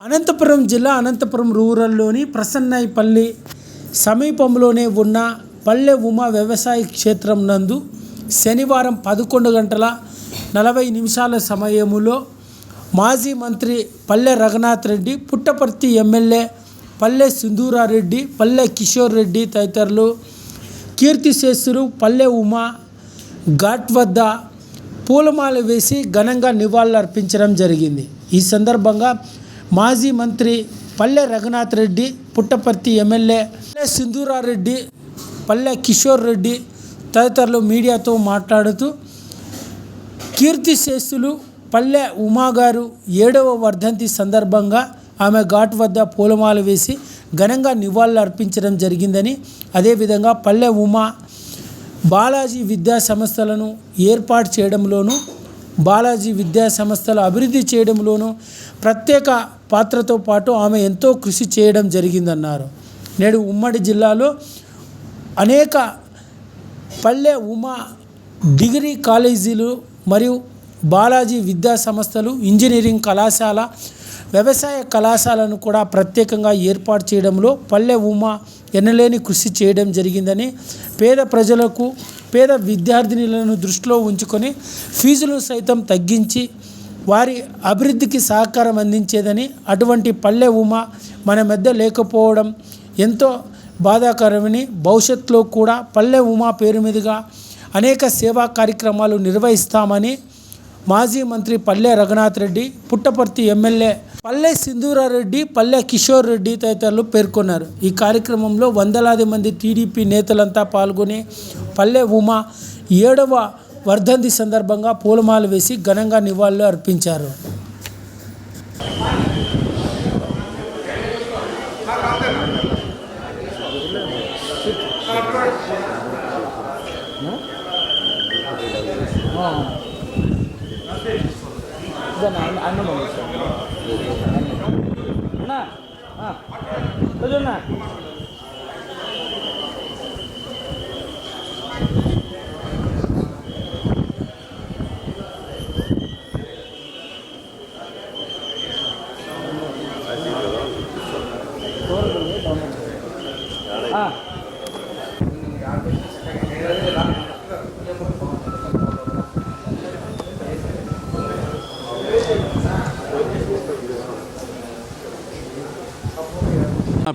అనంతపురం జిల్లా అనంతపురం రూరల్లోని ప్రసన్నైపల్లి సమీపంలోనే ఉన్న పల్లె ఉమా వ్యవసాయ క్షేత్రం నందు శనివారం పదకొండు గంటల నలభై నిమిషాల సమయములో మాజీ మంత్రి పల్లె రఘునాథ్ రెడ్డి పుట్టపర్తి ఎమ్మెల్యే పల్లె సింధూరారెడ్డి పల్లె కిషోర్ రెడ్డి తదితరులు కీర్తిశేషులు పల్లె ఉమా ఘాట్ వద్ద పూలమాల వేసి ఘనంగా నివాళులర్పించడం జరిగింది. ఈ సందర్భంగా మాజీ మంత్రి పల్లె రఘునాథ్ రెడ్డి పుట్టపర్తి ఎమ్మెల్యే పల్లె సింధూరారెడ్డి పల్లె కిషోర్ రెడ్డి తదితరులు మీడియాతో మాట్లాడుతూ కీర్తిశేషులు పల్లె ఉమా గారు ఏడవ వర్ధంతి సందర్భంగా ఆమె ఘాట్ వద్ద పూలమాల వేసి ఘనంగా నివాళులు అర్పించడం జరిగిందని అదేవిధంగా పల్లె ఉమా బాలాజీ విద్యా సంస్థలను ఏర్పాటు చేయడంలోనూ బాలాజీ విద్యా సంస్థలు అభివృద్ధి చేయడంలోనూ ప్రత్యేక పాత్రతో పాటు ఆమె ఎంతో కృషి చేయడం జరిగిందన్నారు. నేడు ఉమ్మడి జిల్లాలో అనేక పల్లె ఉమా డిగ్రీ కాలేజీలు మరియు బాలాజీ విద్యా సంస్థలు ఇంజనీరింగ్ కళాశాల వ్యవసాయ కళాశాలను కూడా ప్రత్యేకంగా ఏర్పాటు చేయడంలో పల్లె ఉమా ఎనలేని కృషి చేయడం జరిగిందని పేద ప్రజలకు పేద విద్యార్థినులను దృష్టిలో ఉంచుకొని ఫీజులు సైతం తగ్గించి వారి అభివృద్ధికి సహకారం అందించేదని అటువంటి పల్లె ఉమా మన మధ్య లేకపోవడం ఎంతో బాధాకరమని భవిష్యత్తులో కూడా పల్లె ఉమా పేరు మీదుగా అనేక సేవా కార్యక్రమాలు నిర్వహిస్తామని మాజీ మంత్రి పల్లె రఘునాథ్ రెడ్డి పుట్టపర్తి ఎమ్మెల్యే పల్లె సింధూరారెడ్డి పల్లె కిషోర్ రెడ్డి తదితరులు పేర్కొన్నారు. ఈ కార్యక్రమంలో వందలాది మంది టీడీపీ నేతలంతా పాల్గొని పల్లె ఉమా ఏడవ వర్ధంతి సందర్భంగా పూలమాల వేసి ఘనంగా నివాళులు అర్పించారు నా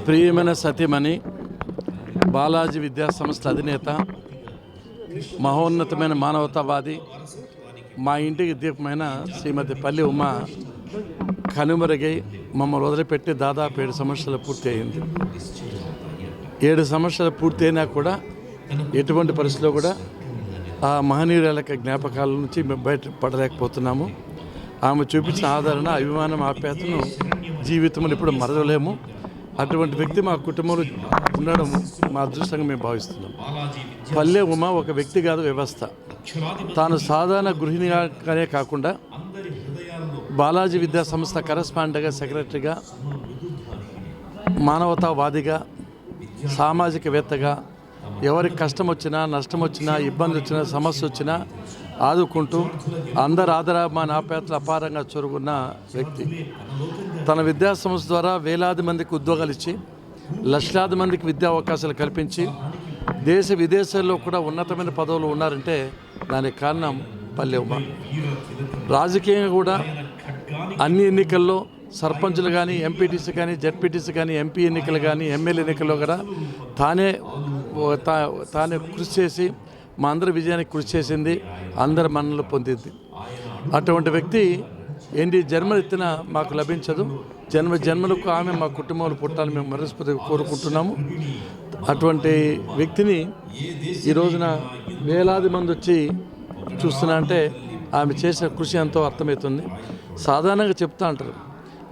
ప్రియమైన సత్యమణి బాలాజీ విద్యా సంస్థ అధినేత మహోన్నతమైన మానవతావాది మా ఇంటికి దీపమైన శ్రీమతి పల్లి ఉమా కనుమరుగై మమ్మల్ని వదిలిపెట్టి దాదాపు ఏడు సంవత్సరాలు పూర్తి అయింది ఏడు సంవత్సరాలు పూర్తయినా కూడా ఎటువంటి పరిస్థితిలో కూడా ఆ మహనీయురాల యొక్క జ్ఞాపకాల నుంచి మేము బయటపడలేకపోతున్నాము ఆమె చూపించిన ఆదరణ అభిమానం ఆప్యాతను జీవితంలో ఇప్పుడు మరవలేము. అటువంటి వ్యక్తి మా కుటుంబంలో ఉండడం మా అదృష్టంగా మేము భావిస్తున్నాం. పల్లె ఉమ ఒక వ్యక్తి కాదు వ్యవస్థ. తాను సాధారణ గృహిణిగానే కాకుండా బాలాజీ విద్యా సంస్థ కరస్పాండగా సెక్రటరీగా మానవతావాదిగా సామాజికవేత్తగా ఎవరికి కష్టం వచ్చినా నష్టం వచ్చినా ఇబ్బంది వచ్చినా సమస్య వచ్చినా ఆదుకుంటూ అందరు ఆదరాభిమాన ఆప్యాయతలు అపారంగా చొరుగున్న వ్యక్తి. తన విద్యా సంస్థ ద్వారా వేలాది మందికి ఉద్యోగాలు ఇచ్చి లక్షలాది మందికి విద్యా అవకాశాలు కల్పించి దేశ విదేశాల్లో కూడా ఉన్నతమైన పదవులు ఉన్నారంటే దానికి కారణం పల్లెవ్వ. రాజకీయంగా కూడా అన్ని ఎన్నికల్లో సర్పంచులు కానీ ఎంపీటీసీ కానీ జడ్పీటీసీ కానీ ఎంపీ ఎన్నికలు కానీ ఎమ్మెల్యే ఎన్నికల్లో కూడా తానే తానే కృషి చేసి మా అందరి విజయానికి కృషి చేసింది అందరి మన్నలు పొందింది. అటువంటి వ్యక్తి ఏంటి జన్మనెత్తిన మాకు లభించదు. జన్మ జన్మలకు ఆమె మా కుటుంబంలో పుట్టాలని మేము మనస్ఫూర్తిగా కోరుకుంటున్నాము. అటువంటి వ్యక్తిని ఈ రోజున వేలాది మంది వచ్చి చూస్తున్నా అంటే ఆమె చేసిన కృషి ఎంతో అర్థమవుతుంది. సాధారణంగా చెప్తా అంటారు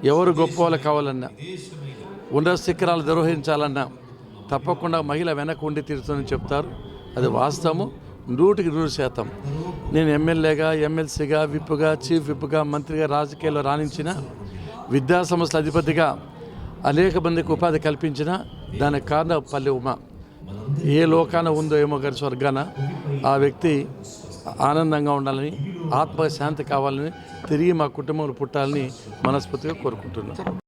ఎవరు గొప్ప వాళ్ళు కావాలన్నా ఉన్న శిఖరాలు నిర్వహించాలన్నా తప్పకుండా మహిళ వెనక ఉండి తీరుతుందని చెప్తారు. అది వాస్తవము నూటికి నూరు శాతం. నేను ఎమ్మెల్యేగా ఎమ్మెల్సీగా విప్పుగా చీఫ్ విప్పుగా మంత్రిగా రాజకీయాల్లో రాణించిన విద్యా సంస్థల అధిపతిగా అనేక మందికి ఉపాధి కల్పించిన దానికి కారణం పల్లె ఉమ. ఏ లోకాన ఉందో ఏమో గారి స్వర్గాన ఆ వ్యక్తి ఆనందంగా ఉండాలని ఆత్మ శాంతి కావాలని తిరిగి మా కుటుంబంలో పుట్టాలని మనస్ఫూర్తిగా కోరుకుంటున్నాను